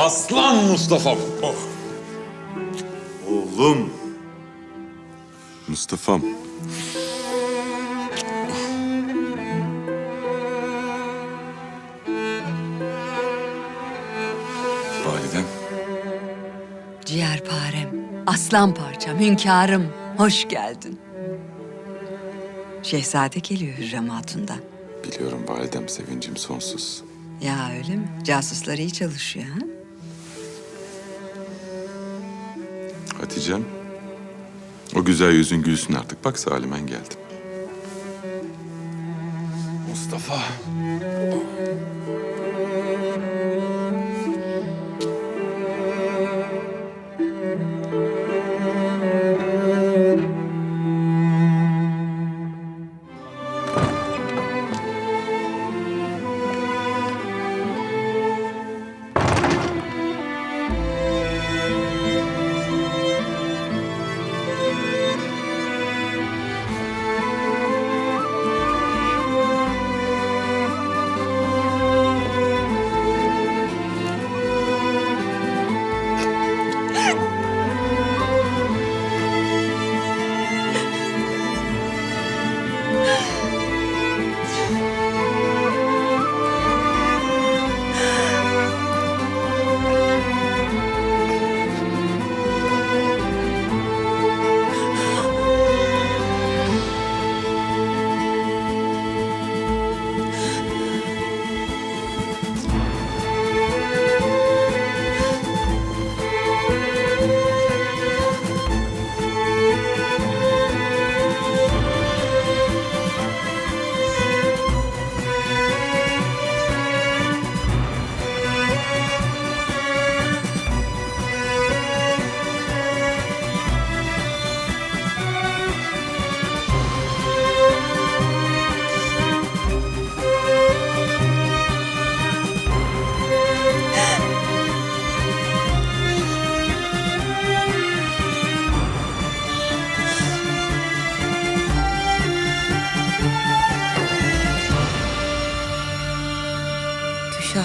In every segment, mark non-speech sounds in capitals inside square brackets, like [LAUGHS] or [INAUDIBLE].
Aslan Mustafa'm. Oh. Oğlum. Mustafa'm. Validem. Ciğerparem, aslan parçam, hünkârım, hoş geldin. Şehzade geliyor Hürrem Hatun'dan. Biliyorum validem sevincim sonsuz. Ya öyle mi? Casuslar iyi çalışıyor ha? Hatice'm. O güzel yüzün gülsün artık. Bak Salimen geldi. Mustafa.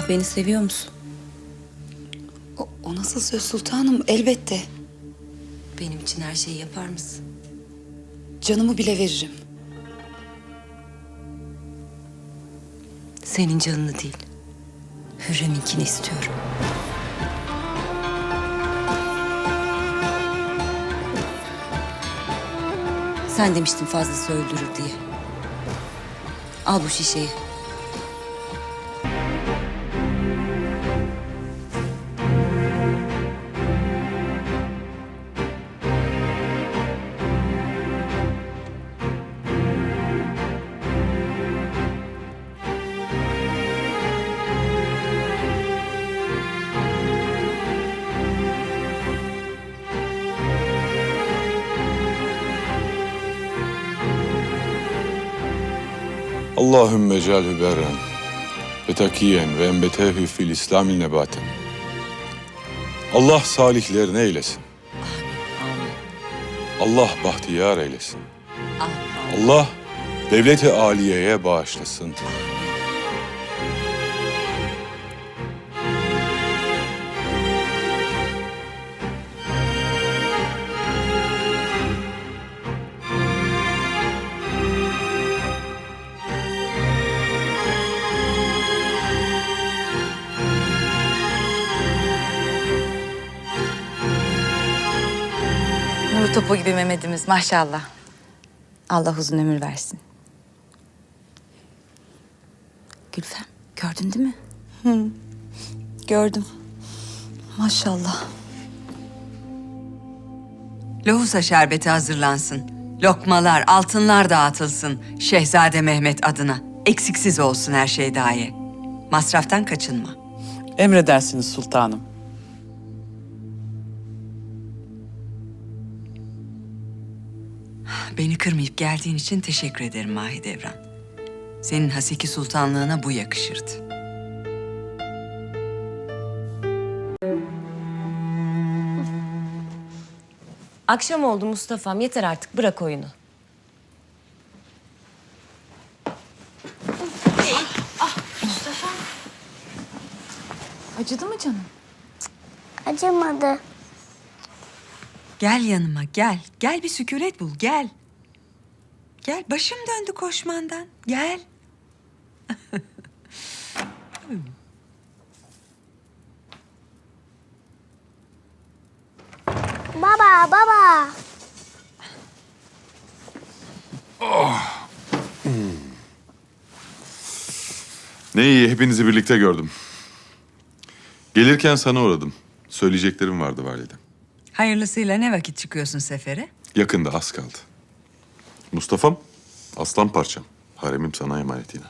Beni seviyor musun? O, o nasıl söz sultanım? Elbette. Benim için her şeyi yapar mısın? Canımı bile veririm. Senin canını değil. Hürrem'inkini istiyorum. Sen demiştin fazlası öldürür diye. Al bu şişeyi. Allahümme ecalhü berren ve takiyen ve enbetehü fil İslami nebaten. Allah salihlerini eylesin. Allah bahtiyar eylesin. Allah devleti aliyeye bağışlasın. Topu gibi Mehmet'imiz maşallah. Allah uzun ömür versin. Gülfem gördün değil mi? Gördüm. Maşallah. Lohusa şerbeti hazırlansın. Lokmalar, altınlar dağıtılsın. Şehzade Mehmet adına. Eksiksiz olsun her şey daye. Masraftan kaçınma. Emredersiniz sultanım. Beni kırmayıp geldiğin için teşekkür ederim Mahidevran. Senin Haseki Sultanlığına bu yakışırdı. Akşam oldu Mustafa'm. Yeter artık bırak oyunu. Acıdı mı canım? Acımadı. Gel yanıma gel. Gel bir sükunet bul gel. Gel başım döndü koşmandan. Gel. [LAUGHS] Baba baba. Ne iyi hepinizi birlikte gördüm. Gelirken sana uğradım. Söyleyeceklerim vardı validem. Hayırlısıyla ne vakit çıkıyorsun sefere? Yakında az kaldı. Mustafa'm, aslan parçam. Haremim sana emanet yine.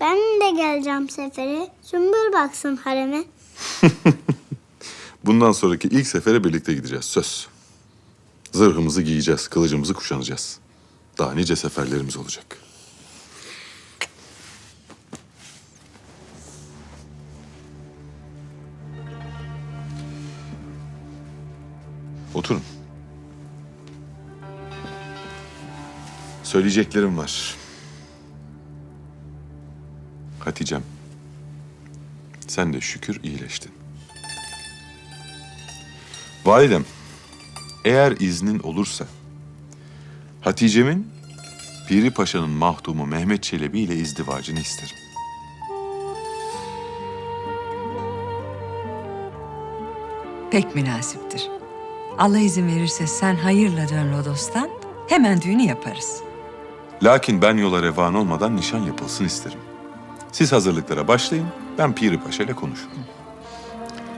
Ben de geleceğim sefere. Sümbül baksın hareme. [LAUGHS] Bundan sonraki ilk sefere birlikte gideceğiz. Söz. Zırhımızı giyeceğiz, kılıcımızı kuşanacağız. Daha nice seferlerimiz olacak. Oturun. Söyleyeceklerim var. Hatice'm. Sen de şükür iyileştin. Validem, eğer iznin olursa Hatice'min Piri Paşa'nın mahdumu Mehmet Çelebi ile izdivacını isterim. Pek münasiptir. Allah izin verirse sen hayırla dön Rodos'tan. Hemen düğünü yaparız. Lakin ben yola revan olmadan nişan yapılsın isterim. Siz hazırlıklara başlayın, ben Piri Paşa ile konuşurum.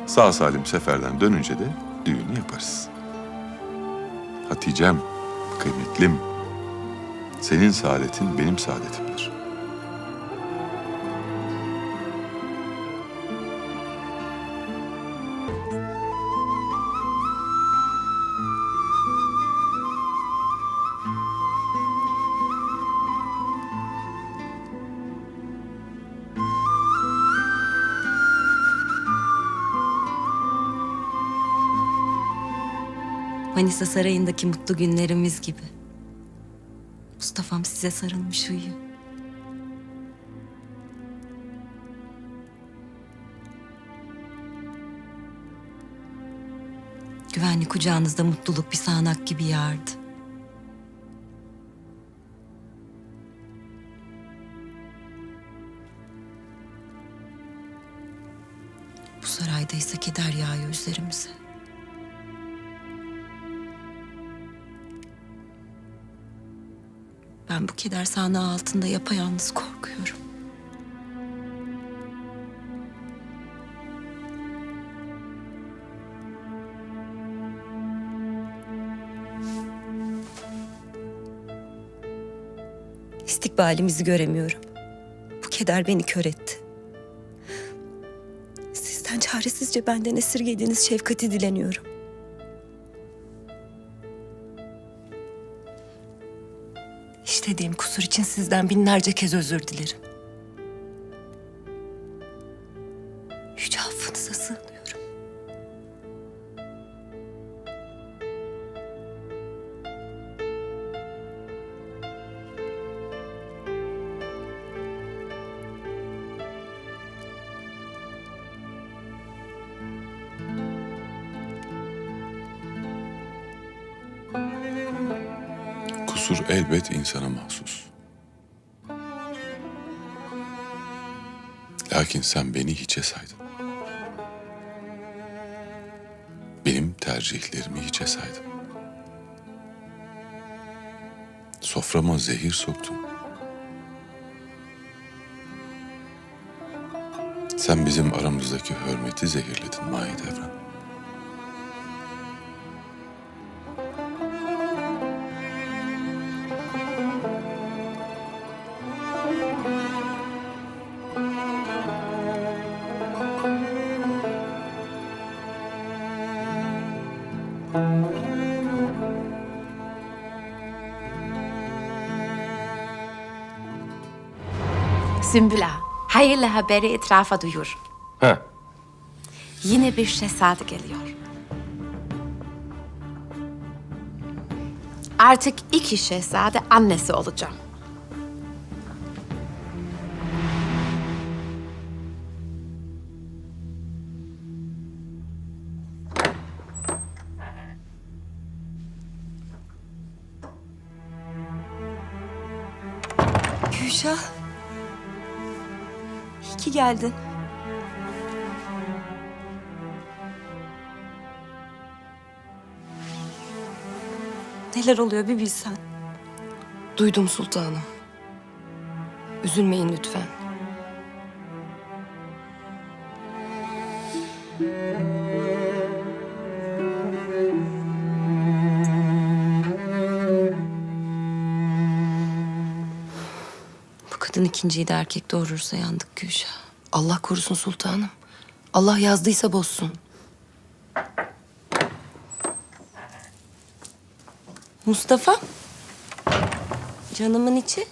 Sağ salim seferden dönünce de düğünü yaparız. Hatice'm, kıymetlim, senin saadetin benim saadetimdir. Manisa Sarayı'ndaki mutlu günlerimiz gibi. Mustafa'm size sarılmış uyuyor. Güvenli kucağınızda mutluluk bir sağanak gibi yağardı. Ben bu keder sahnağı altında yapayalnız korkuyorum. İstikbalimizi göremiyorum. Bu keder beni kör etti. Sizden çaresizce benden esirgediğiniz şefkati dileniyorum. İçin sizden binlerce kez özür dilerim. Yüce affınıza sığınıyorum. Kusur elbet insana mahsus. Lakin sen beni hiçe saydın. Benim tercihlerimi hiçe saydın. Soframa zehir soktun. Sen bizim aramızdaki hürmeti zehirledin Mahidevran. Sümbül Ağa, hayırlı haberi etrafa duyur. Ha, Yine bir şehzade geliyor. Artık iki şehzade annesi olacağım. Geldin. Neler oluyor bir bilsen. Duydum sultanım. Üzülmeyin lütfen. Bu kadın ikinciyi de erkek doğurursa yandık Gülşah. Allah korusun sultanım. Allah yazdıysa bozsun. Mustafa. Canımın içi.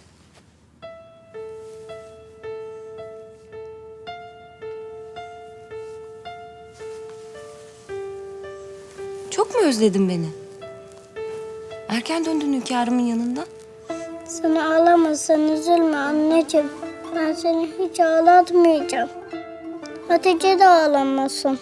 Çok mu özledin beni? Erken döndün hünkârımın yanından. Sen ağlamasan üzülme anneciğim. Ben seni hiç ağlatmayacağım. Hatice de ağlamasın.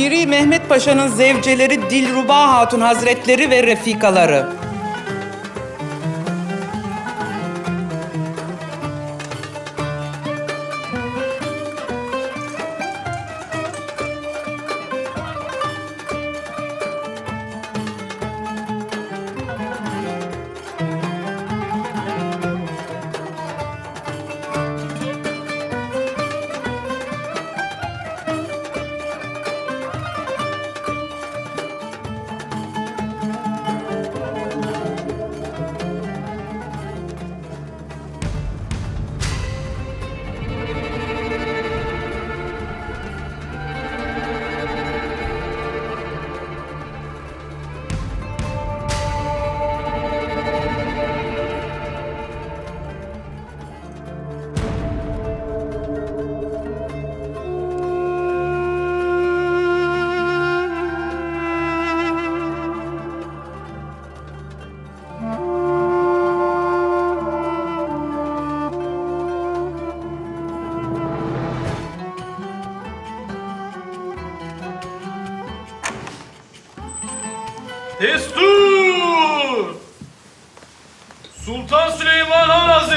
Piri Mehmet Paşa'nın zevceleri Dilruba Hatun Hazretleri ve refikaları.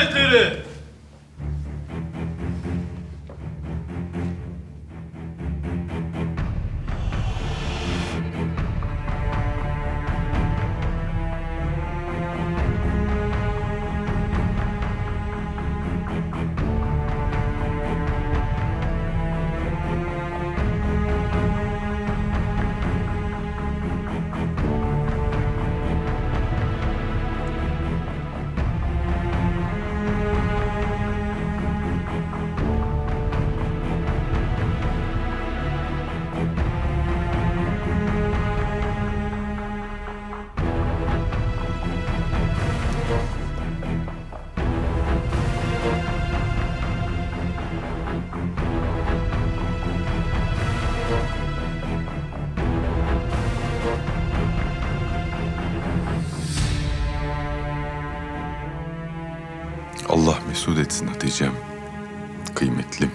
Hazretleri! Mesut etsin Hatice'm. Kıymetlim.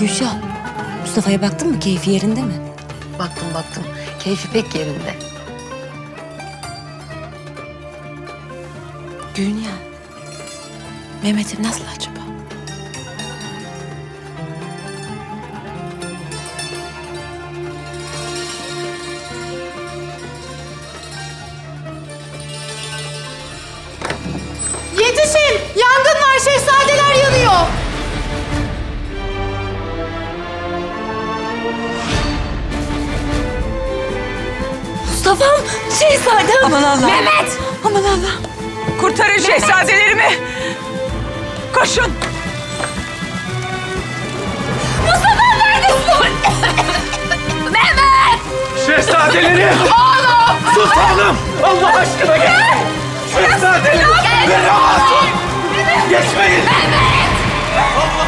Gülşah, Mustafa'ya baktın mı? Keyfi yerinde mi? Baktım baktım. Keyfi pek yerinde. Dünya. Mehmet'im nasıl acaba? Mustafa'm, şehzadem. Aman Allah. Mehmet. Aman Allah. Kurtarın şehzadelerimi. Koşun. Şehzadeleri! Oğlum! Sultanım! Allah aşkına gel! Şehzadeleri! Beni hatun! Geçmeyin! Oğlum.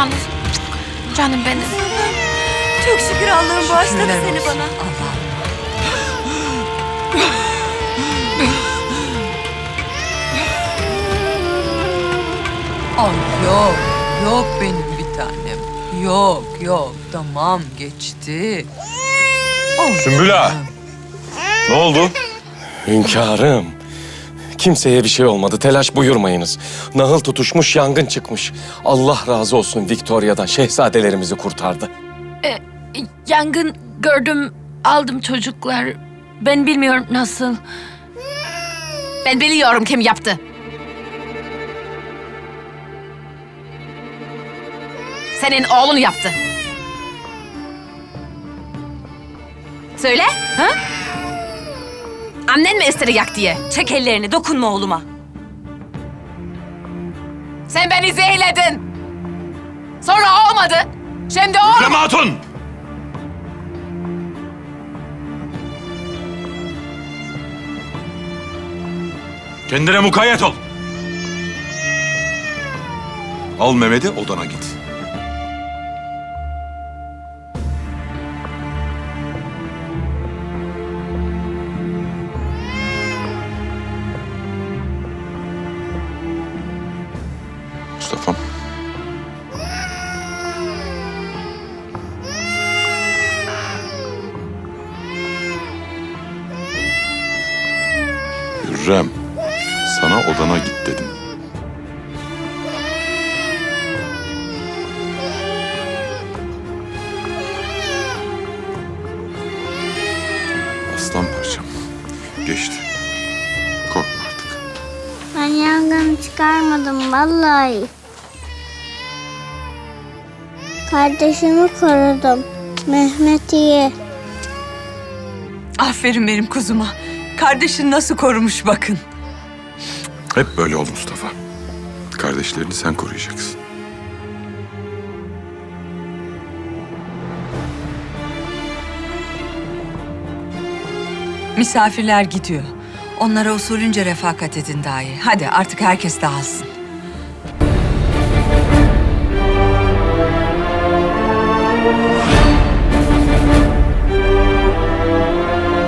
Canım. Canım benim. Çok şükür Allah'ım bağışladı Şükürler seni olsun. bana. Allah. Ay yok, yok benim bir tanem. Yok, yok. Tamam, geçti. Sümbül ağa. Ne oldu? Hünkârım. Kimseye bir şey olmadı. Telaş buyurmayınız. Nahıl tutuşmuş, yangın çıkmış. Allah razı olsun Victoria'dan. Şehzadelerimizi kurtardı. Yangın gördüm, aldım çocuklar. Ben bilmiyorum nasıl. Ben biliyorum kim yaptı. Senin oğlun yaptı. Söyle, ha? Annen mi istedi yak diye? Çek ellerini, dokunma oğluma. Sen beni zehirledin. Sonra olmadı. Şimdi oğlum... Hürrem Hatun! Kendine mukayyet ol. Al Mehmet'i odana git. Sana odana git dedim. Aslan parçam. Geçti. Korkma artık. Ben yangını çıkarmadım vallahi. Kardeşimi korudum. Mehmet iyi. Aferin benim kuzuma. Kardeşin nasıl korumuş bakın. Hep böyle ol Mustafa. Kardeşlerini sen koruyacaksın. Misafirler gidiyor. Onlara usulünce refakat edin dahi. Hadi artık herkes dağılsın.